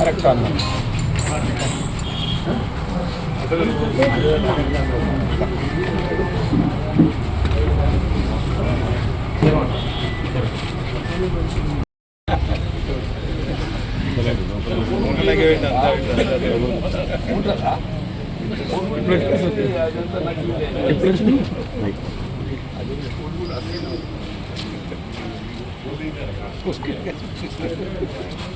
আরেকটা আনলাম Thank you.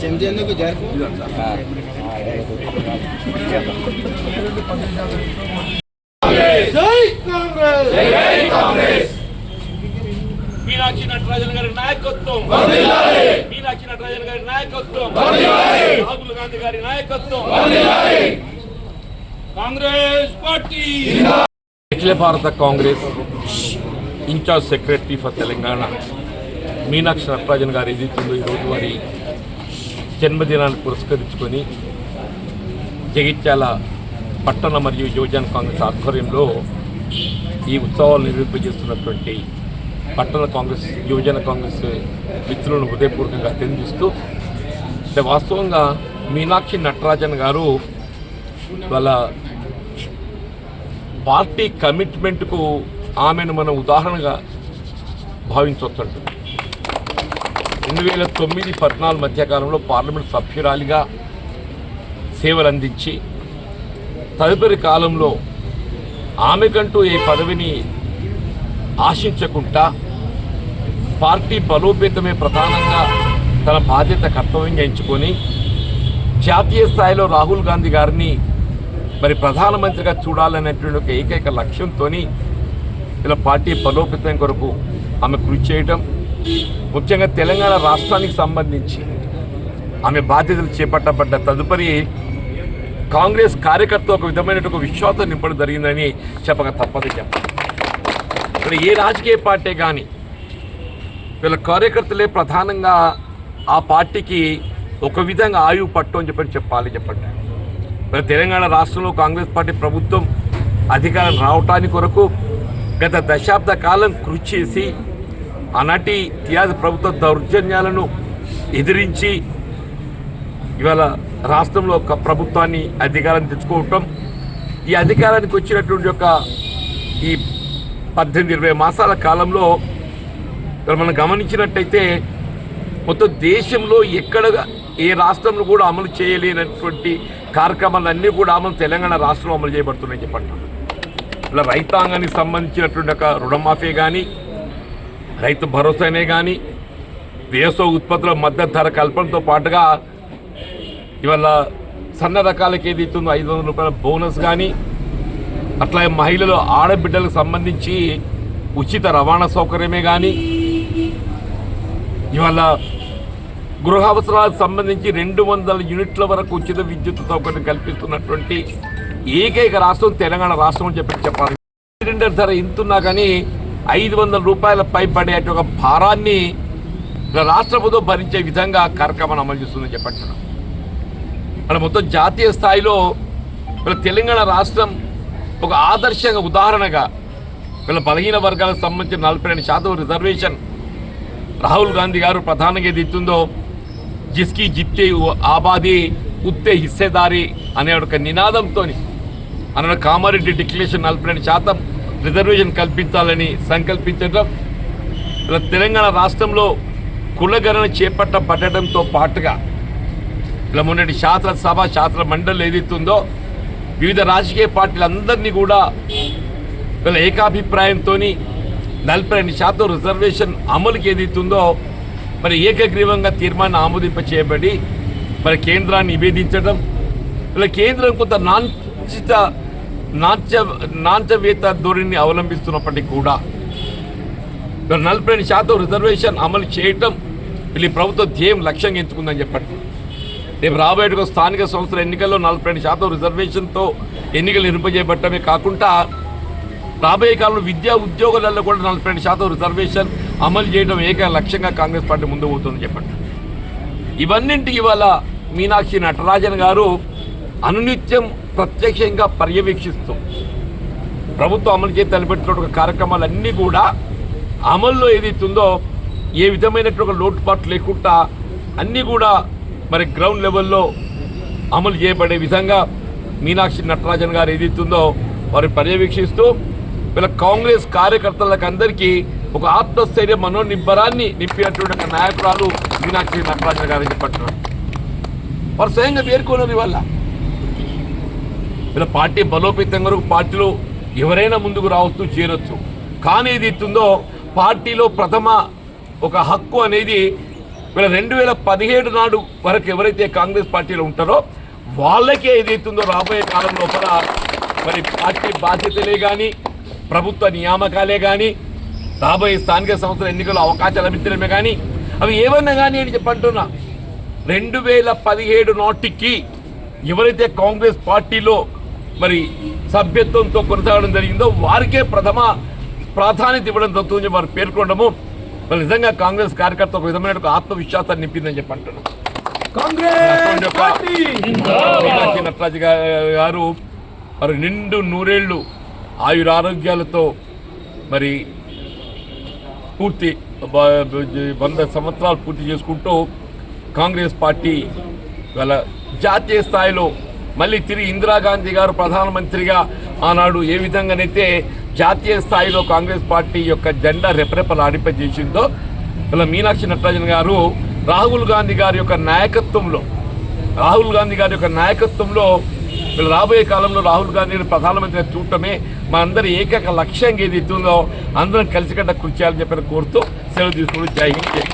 చెంది ఎందుకు జరుపు మీనాక్షి నటరాజన్ గారి నాయకత్వం. మీనాక్షి నటరాజన్ గారి నాయకత్వం రాహుల్ గాంధీ గారి నాయకత్వం. Congress party! Akhila Bharata Congress in charge secretary for Telangana Meenakshi Natarajan గారు ఏదైతుందో ఈరోజు వారి జన్మదినాన్ని పురస్కరించుకొని జగిత్యాల పట్టణ మరియు యువజన కాంగ్రెస్ ఆధ్వర్యంలో ఈ ఉత్సవాలు నిర్వహింపజేస్తున్నటువంటి పట్టణ కాంగ్రెస్ యువజన కాంగ్రెస్ మిత్రులను హృదయపూర్వకంగా తెలియజేస్తూ అంటే వాస్తవంగా మీనాక్షి నటరాజన్ గారు వాళ్ళ పార్టీ కమిట్మెంట్కు ఆమెను మనం ఉదాహరణగా భావించవచ్చు రెండు వేల తొమ్మిది పద్నాలుగు మధ్యకాలంలో పార్లమెంట్ సభ్యురాలిగా సేవలు అందించి తదుపరి కాలంలో ఆమెకంటూ ఏ పదవిని ఆశించకుండా పార్టీ బలోపేతమే ప్రధానంగా తన బాధ్యత కర్తవ్యంగా ఎంచుకొని జాతీయ స్థాయిలో రాహుల్ గాంధీ గారిని మరి ప్రధానమంత్రిగా చూడాలనేటువంటి ఒక ఏకైక లక్ష్యంతో ఇలా పార్టీ బలోపేతం కొరకు ఆమె కృషి చేయటం ముఖ్యంగా తెలంగాణ రాష్ట్రానికి సంబంధించి ఆమె బాధ్యతలు చేపట్టబడ్డ తదుపరి కాంగ్రెస్ కార్యకర్త ఒక విధమైనటువంటి ఒక విశ్వాసం నింపడం జరిగిందని చెప్పక తప్పదు చెప్పాలి ఇక్కడ ఏ రాజకీయ పార్టీ కానీ వీళ్ళ కార్యకర్తలే ప్రధానంగా ఆ పార్టీకి ఒక విధంగా ఆయువు పట్టు అని చెప్పని చెప్పాలి చెప్పండి. మరి తెలంగాణ రాష్ట్రంలో కాంగ్రెస్ పార్టీ ప్రభుత్వం అధికారం రావటానికి కొరకు గత దశాబ్ద కాలం కృషి చేసి ఆనాటి టీఆర్ఎస్ ప్రభుత్వ దౌర్జన్యాలను ఎదిరించి ఇవాళ రాష్ట్రంలో ఒక ప్రభుత్వాన్ని అధికారం తెచ్చుకోవటం ఈ అధికారానికి వచ్చినటువంటి యొక్క ఈ పద్దెనిమిది ఇరవై మాసాల కాలంలో మనం గమనించినట్టయితే మొత్తం దేశంలో ఎక్కడ ఏ రాష్ట్రంలో కూడా అమలు చేయలేనటువంటి కార్యక్రమాలన్నీ కూడా అమలు తెలంగాణ రాష్ట్రంలో అమలు చేయబడుతున్నాయని చెప్పంటారు. ఇలా రైతాంగానికి సంబంధించినటువంటి ఒక రుణమాఫీ కానీ రైతు భరోసానే కానీ వ్యవసాయ ఉత్పత్తుల మద్దతు ధర కల్పనతో పాటుగా ఇవాళ సన్న రకాలకి ఏది ఇస్తుందో ఐదు వందల రూపాయల బోనస్ కానీ అట్లా మహిళలు ఆడబిడ్డలకు సంబంధించి ఉచిత రవాణా సౌకర్యమే కానీ ఇవాళ గృహ అవసరాలకు సంబంధించి రెండు వందల యూనిట్ల వరకు ఉచిత విద్యుత్ సౌకర్యం కల్పిస్తున్నటువంటి ఏకైక రాష్ట్రం తెలంగాణ రాష్ట్రం అని చెప్పి చెప్పాలి. సిలిండర్ ధర ఇంతున్నా కానీ ఐదు వందల రూపాయల పై పడే ఒక భారాన్ని రాష్ట్ర ప్రభుత్వం భరించే విధంగా కార్యక్రమాన్ని అమలు చేస్తుందని చెప్పట్టు మన మొత్తం జాతీయ స్థాయిలో వీళ్ళ తెలంగాణ రాష్ట్రం ఒక ఆదర్శంగా ఉదాహరణగా వీళ్ళ బలహీన వర్గాలకు సంబంధించిన నలభై రెండు శాతం రిజర్వేషన్ రాహుల్ గాంధీ గారు ప్రధానంగా ఏది ఇస్తుందో జిస్కి జిత్తే ఆబాది ఉత్తే హిస్సేదారి అనే ఒక నినాదంతో అన్న కామారెడ్డి డిక్లరేషన్ నలభై రెండు శాతం రిజర్వేషన్ కల్పించాలని సంకల్పించడం ఇలా తెలంగాణ రాష్ట్రంలో కులగణన చేపట్టబడటంతో పాటుగా ఇలా మొన్నటి శాసనసభ శాసన మండలి ఏదైతుందో వివిధ రాజకీయ పార్టీలందరినీ కూడా వీళ్ళ ఏకాభిప్రాయంతో నలభై రెండు శాతం రిజర్వేషన్ అమలుకి ఏదైతుందో మరి ఏకగ్రీవంగా తీర్మానం ఆమోదింప చేయబడి మరి కేంద్రాన్ని నివేదించడం ఇలా కేంద్రం కొంత నాంచిత నాచ నాంచవేత ధోరణిని అవలంబిస్తున్నప్పటికీ కూడా నలభై రెండు శాతం రిజర్వేషన్ అమలు చేయటం వీళ్ళు ప్రభుత్వ ప్రభుత్వం ధ్యేయం లక్ష్యంగా ఎంచుకుందని చెప్పండి. రేపు రాబోయే స్థానిక సంస్థల ఎన్నికల్లో నలభై రెండు శాతం రిజర్వేషన్తో ఎన్నికలు నిర్వహింపజేయబట్టమే కాకుండా రాబోయే కాలంలో విద్యా ఉద్యోగాలలో కూడా నలభై రెండు శాతం రిజర్వేషన్ అమలు చేయడం ఏక లక్ష్యంగా కాంగ్రెస్ పార్టీ ముందు పోతుందని చెప్పండి. ఇవన్నింటికి ఇవాళ మీనాక్షి నటరాజన్ గారు అనునిత్యం ప్రత్యక్షంగా పర్యవేక్షిస్తూ ప్రభుత్వం అమలు చేసి తలపెట్టిన కార్యక్రమాలన్నీ కూడా అమల్లో ఏదైతుందో ఏ విధమైనటువంటి లోటుపాటు లేకుండా అన్నీ కూడా మరి గ్రౌండ్ లెవెల్లో అమలు చేయబడే విధంగా మీనాక్షి నటరాజన్ గారు ఏదైతుందో వారు పర్యవేక్షిస్తూ వీళ్ళ కాంగ్రెస్ కార్యకర్తలకు అందరికీ ఒక ఆత్మస్థైర్య మనోనిబ్బరాన్ని నింపినటువంటి నాయకురాలు మీనాక్షి నటరాజన్ గారు చెప్పట్టున్నారు వారు స్వయంగా పేర్కొన్నారు ఇవాళ వీళ్ళ పార్టీ బలోపేతం వరకు పార్టీలో ఎవరైనా ముందుకు రావచ్చు చేరొచ్చు. కానీ ఇది ఇస్తుందో పార్టీలో ప్రథమ ఒక హక్కు అనేది వీళ్ళ రెండు వేల పదిహేడు నాడు వరకు ఎవరైతే కాంగ్రెస్ పార్టీలో ఉంటారో వాళ్ళకే ఏదైతుందో రాబోయే కాలం లోపల మరి పార్టీ బాధ్యతలే కానీ ప్రభుత్వ నియామకాలే కానీ రాబోయే స్థానిక సంస్థల ఎన్నికల్లో అవకాశాలు లభించడమే కానీ అవి ఏమన్నా కానీ అని చెప్పంటున్నా. రెండు వేల పదిహేడు నాటికి ఎవరైతే కాంగ్రెస్ పార్టీలో మరి సభ్యత్వంతో కొనసాగడం జరిగిందో వారికే ప్రథమ ప్రాధాన్యత ఇవ్వడం జరుగుతుందని వారు పేర్కొనడము మరి నిజంగా కాంగ్రెస్ కార్యకర్త ఒక విధమైన ఆత్మవిశ్వాసాన్ని నింపిందని చెప్పి అంటున్నాను మీనాక్షి నటరాజు గారు మరి నిండు నూరేళ్ళు ఆయురారోగ్యాలతో మరి పూర్తి వంద సంవత్సరాలు పూర్తి చేసుకుంటూ కాంగ్రెస్ పార్టీ వాళ్ళ జాతీయ స్థాయిలో మళ్ళీ తిరిగి ఇందిరాగాంధీ గారు ప్రధానమంత్రిగా ఆనాడు ఏ విధంగానైతే జాతీయ స్థాయిలో కాంగ్రెస్ పార్టీ యొక్క జెండా రెపరెపలాడింపజేసిందో ఇలా మీనాక్షి నటరాజన్ గారు రాహుల్ గాంధీ గారి యొక్క నాయకత్వంలో రాహుల్ గాంధీ గారి యొక్క నాయకత్వంలో రాబోయే కాలంలో రాహుల్ గాంధీని ప్రధానమంత్రిగా చూడటమే మా అందరి ఏకైక లక్ష్యంగా ఏది ఇస్తుందో అందరం కలిసికట్ట కృషి చేయాలని చెప్పి కోరుతూ సెలవు తీసుకుని జై హింద్.